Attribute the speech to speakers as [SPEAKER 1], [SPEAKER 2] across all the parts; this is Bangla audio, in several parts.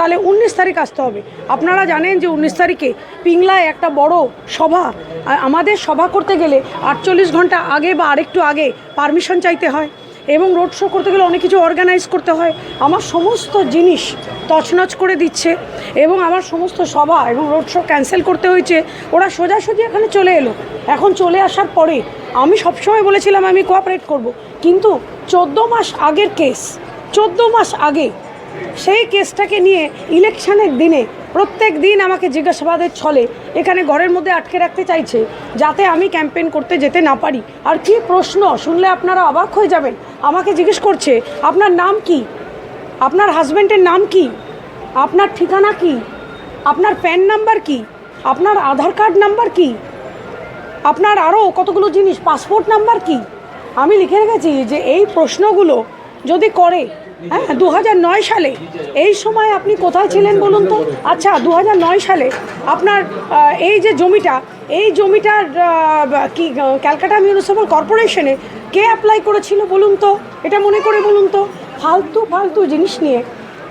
[SPEAKER 1] তাহলে উনিশ তারিখ আসতে হবে। আপনারা জানেন যে উনিশ তারিখে পিংলায় একটা বড় সভা আমাদের সভা করতে গেলে আটচল্লিশ ঘণ্টা আগে বা আরেকটু আগে পারমিশন চাইতে হয় এবং রোড শো করতে গেলে অনেক কিছু অর্গানাইজ করতে হয়। আমার সমস্ত জিনিস তছনছ করে দিচ্ছে এবং আমার সমস্ত সভা এবং রোড শো ক্যান্সেল করতে হয়েছে। ওরা সোজাসুজি এখানে চলে এলো। এখন চলে আসার পরে আমি সবসময় বলেছিলাম আমি কোঅপারেট করব। কিন্তু চোদ্দ মাস আগের কেস চোদ্দ মাস আগে সেই কেসটাকে নিয়ে ইলেকশনের দিনে প্রত্যেক দিন আমাকে জিজ্ঞাসাবাদের ছলে এখানে ঘরের মধ্যে আটকে রাখতে চাইছে যাতে আমি ক্যাম্পেইন করতে যেতে না পারি। আর কি প্রশ্ন? শুনলে আপনারা অবাক হয়ে যাবেন। আমাকে জিজ্ঞেস করছে, আপনার নাম কি? আপনার হাজব্যান্ডের নাম কি? আপনার ঠিকানা কি? আপনার প্যান নাম্বার কি? আপনার আধার কার্ড নাম্বার কি? আপনার আরও কতগুলো জিনিস? পাসপোর্ট নাম্বার কি? আমি লিখে রেখেছি যে এই প্রশ্নগুলো যদি করে হ্যাঁ দু সালে। এই সময় আপনি কোথায় ছিলেন বলুন তো? আচ্ছা দু সালে আপনার এই যে জমিটা, এই জমিটার কি, ক্যালকাটা মিউনিসিপ্যাল কর্পোরেশনে কে অ্যাপ্লাই করেছিল বলুন তো? এটা মনে করে বলুন তো। ফালতু ফালতু জিনিস নিয়ে,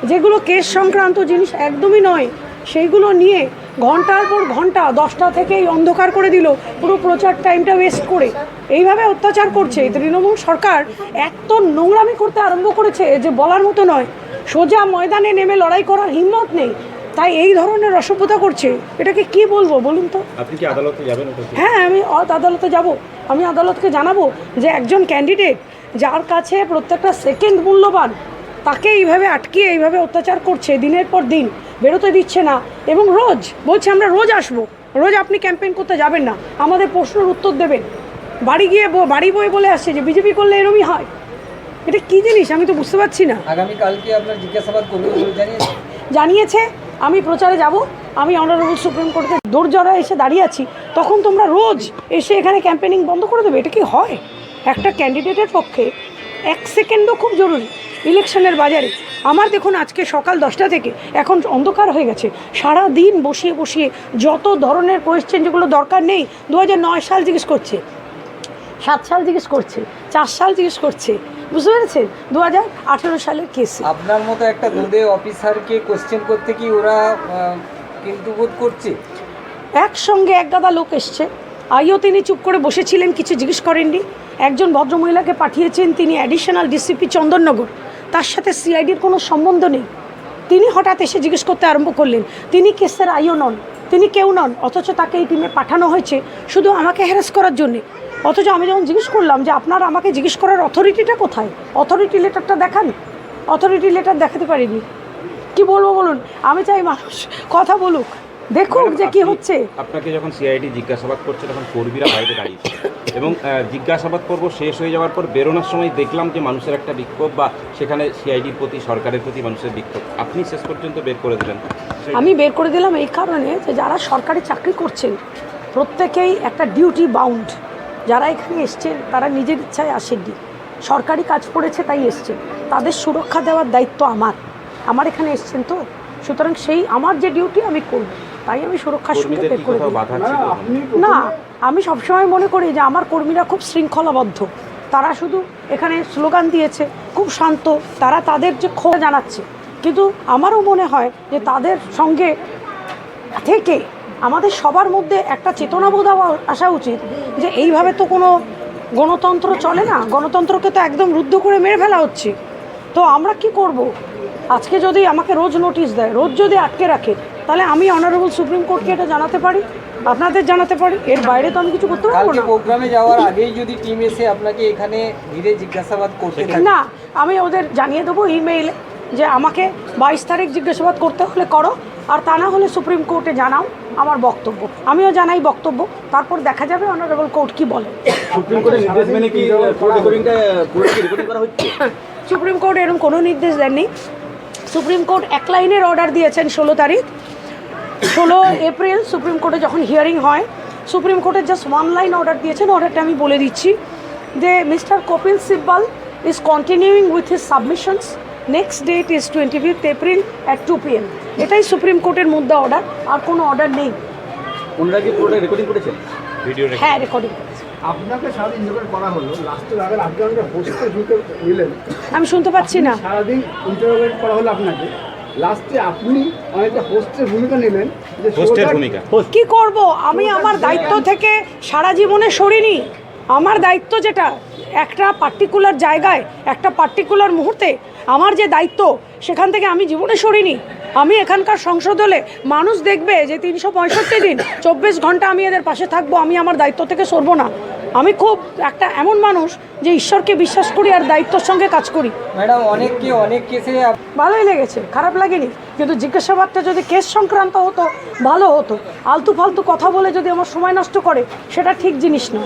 [SPEAKER 1] যেগুলো কেস সংক্রান্ত জিনিস একদমই নয়, সেইগুলো নিয়ে ঘণ্টার পর ঘণ্টা দশটা থেকেই অন্ধকার করে দিল পুরো প্রচার টাইমটা ওয়েস্ট করে। এইভাবে অত্যাচার করছে তৃণমূল সরকার। এত নোংরামি করতে আরম্ভ করেছে যে বলার মতো নয়। সোজা ময়দানে নেমে লড়াই করার হিম্মত নেই। তাই এই ধরনের অসভ্যতা করছে। এটাকে কি বলব বলুন তো?
[SPEAKER 2] আপনি কি আদালতে যাবেন
[SPEAKER 1] হ্যাঁ আমি আদালতে যাব। আমি আদালতকে জানাব যে একজন ক্যান্ডিডেট যার কাছে প্রত্যেকটা সেকেন্ড মূল্যবান তাকে এইভাবে আটকিয়ে এইভাবে অত্যাচার করছে দিনের পর দিন। বেরোতে দিচ্ছে না। এবং রোজ বলছে আমরা রোজ আসব। রোজ আপনি ক্যাম্পেইন করতে যাবেন না। আমাদের প্রশ্নের উত্তর দেবেন। বাড়ি গিয়ে বাড়ি বয়ে বলে আসছে যে বিজেপি করলে এরমই হয়। এটা কী জিনিস? আমি তো বুঝতে পারছি না।
[SPEAKER 3] আগামীকালকে আপনার জিজ্ঞাসাবাদ জানিয়েছে।
[SPEAKER 1] জানিয়েছে আমি প্রচারে যাব। আমি অনারেবল সুপ্রিম কোর্টে দৌড়জড়া এসে দাঁড়িয়ে আছি। তখন তোমরা রোজ এসে এখানে ক্যাম্পেনিং বন্ধ করে দেবে। এটা কি হয়? একটা ক্যান্ডিডেটের পক্ষে এক সেকেন্ডও খুব জরুরি। ইলেকশনের বাজারে। আমার দেখুন আজকে সকাল দশটা থেকে এখন অন্ধকার হয়ে গেছে। সারা দিন বসিয়ে বসিয়ে যত ধরনের কোয়েশ্চেন যেগুলো দরকার নেই দু নয় সাল জিজ্ঞেস করছে সাত সাল জিজ্ঞেস করছে চার সাল জিজ্ঞেস করছে বুঝতে পেরেছেন? দু হাজার আঠেরো সালের কেস
[SPEAKER 3] আপনার মতো একটা দুধে অফিসারকে কোশ্চেন করতে কি ওরা কিন্তু বোধ করছে?
[SPEAKER 1] একসঙ্গে এক গাদা লোক এসছে। আইও তিনি চুপ করে বসেছিলেন কিছু জিজ্ঞেস করেননি। একজন ভদ্রমহিলাকে পাঠিয়েছেন তিনি অ্যাডিশনাল ডিসিপি চন্দননগর তার সাথে সিআইডির কোনো সম্বন্ধ নেই। তিনি হঠাৎ এসে জিজ্ঞেস করতে আরম্ভ করলেন, তিনি কেসের আইও নন। তিনি কেউ নন, অথচ তাকে এই টিমে পাঠানো হয়েছে শুধু আমাকে হ্যারাস করার জন্যে। অথচ আমি যখন জিজ্ঞেস করলাম যে আপনার আমাকে জিজ্ঞেস করার অথরিটিটা কোথায়? অথরিটি লেটারটা দেখান। অথরিটি লেটার দেখাতে পারিনি। কি বলব বলুন? আমি চাই মানুষ কথা বলুক। দেখুক যে কি হচ্ছে।
[SPEAKER 2] আপনাকে যখন সিআইডি জিজ্ঞাসাবাদ করছে তখন কর্মীরা বাইরে দাঁড়িয়েছে। এবং জিজ্ঞাসাবাদ পর্ব শেষ হয়ে যাওয়ার পর বেরোনোর সময় দেখলাম যে মানুষের একটা বিক্ষোভ বা সেখানে সিআইডির প্রতি সরকারের প্রতি মানুষের বিক্ষোভ। আপনি শেষ পর্যন্ত বের করে দিলেন।
[SPEAKER 1] আমি বের করে দিলাম এই কারণে যে যারা সরকারি চাকরি করছেন প্রত্যেকেই একটা ডিউটি বাউন্ড যারা এখানে এসছেন তারা নিজের ইচ্ছায় আসেননি। সরকারি কাজ পড়েছে তাই এসছেন। তাদের সুরক্ষা দেওয়ার দায়িত্ব আমার। আমার এখানে এসছেন তো। সুতরাং সেই আমার যে ডিউটি আমি করব। তাই আমি সুরক্ষার সঙ্গে বের করে না আমি সবসময় মনে করি যে আমার কর্মীরা খুব শৃঙ্খলাবদ্ধ। তারা শুধু এখানে স্লোগান দিয়েছে খুব শান্ত তারা তাদের যে ক্ষোভ জানাচ্ছে। কিন্তু আমারও মনে হয় যে তাদের সঙ্গে থেকে আমাদের সবার মধ্যে একটা চেতনাবোধ আসা উচিত যে এইভাবে তো কোনো গণতন্ত্র চলে না। গণতন্ত্রকে তো একদম রুদ্ধ করে মেরে ফেলা হচ্ছে। তো আমরা কি করব? আজকে যদি আমাকে রোজ নোটিশ দেয় রোজ যদি আটকে রাখে তাহলে আমি অনারেবল সুপ্রিম কোর্টকে এটা জানাতে পারি? আপনাদের জানাতে পারি? এর বাইরে তো আমি কিছু করতে পারব না।
[SPEAKER 3] প্রোগ্রামে যাওয়ার আগেই যদি টিম এসে আপনাকে এখানে ধীরে জিজ্ঞাসাবাদ করতে থাকে।
[SPEAKER 1] না আমি ওদের জানিয়ে দেবো ইমেইলে যে আমাকে বাইশ তারিখ জিজ্ঞাসাবাদ করতে হলে করো আর তা না হলে সুপ্রিম কোর্টে জানাও আমার বক্তব্য। আমিও জানাই বক্তব্য তারপর দেখা যাবে অনারেবল কোর্ট কি বলে।
[SPEAKER 4] সুপ্রিম কোর্টের নির্দেশ মেনে কি কোর্ট রেকর্ডিংটা পুরো কি রেকর্ডিং করা হচ্ছে?
[SPEAKER 1] সুপ্রিম কোর্ট এরকম কোনো নির্দেশ দেননি। সুপ্রিম কোর্ট এক লাইনের অর্ডার দিয়েছেন ষোলো তারিখ। ষোলো এপ্রিল সুপ্রিম কোর্টে যখন হিয়ারিং হয় সুপ্রিম কোর্টের জাস্ট ওয়ান লাইন অর্ডার দিয়েছেন অর্ডারটা আমি বলে দিচ্ছি। যে mister Kapil Sibal is continuing with his submissions next date is twenty fifth April at two P M এটাই সুপ্রিম কোর্টের মধ্যে অর্ডার আর কোনো অর্ডার নেই।
[SPEAKER 4] ওনারা কি পুরোটা রেকর্ডিং করেছেন?
[SPEAKER 2] ভিডিও
[SPEAKER 1] হ্যাঁ রেকর্ডিং করেছে
[SPEAKER 5] আপনাকে সারাদিন ইন্টারভিউ করা হলো লাস্টের আগের আজকে আমাকে বসতে ঢুকে নিলেন
[SPEAKER 1] আমি শুনতে পাচ্ছি না।
[SPEAKER 5] সারাদিন ইন্টারভিউ করা হলো আপনাকে। লাস্টে আপনি অনেকটা হোস্টের ভূমিকা নেবেন
[SPEAKER 2] হোস্টের ভূমিকা।
[SPEAKER 1] কি করব? আমি আমার দায়িত্ব থেকে সারা জীবনে সরিনি। আমার দায়িত্ব যেটা একটা পার্টিকুলার জায়গায় একটা পার্টিকুলার মুহূর্তে আমার যে দায়িত্ব সেখান থেকে আমি জীবনে সরিনি। আমি এখানকার সংসদ হলে মানুষ দেখবে যে তিনশো পঁয়ষট্টি দিন চব্বিশ ঘণ্টা আমি এদের পাশে থাকব আমি আমার দায়িত্ব থেকে সরবো না। আমি খুব একটা এমন মানুষ যে ঈশ্বরকে বিশ্বাস করি আর দায়িত্বর সঙ্গে কাজ করি।
[SPEAKER 3] ম্যাডাম অনেককে অনেক কেসে
[SPEAKER 1] ভালোই লেগেছে খারাপ লাগেনি। কিন্তু জিজ্ঞাসাবাদটা যদি কেস সংক্রান্ত হতো ভালো হতো। আলতু ফালতু কথা বলে যদি আমার সময় নষ্ট করে সেটা ঠিক জিনিস না।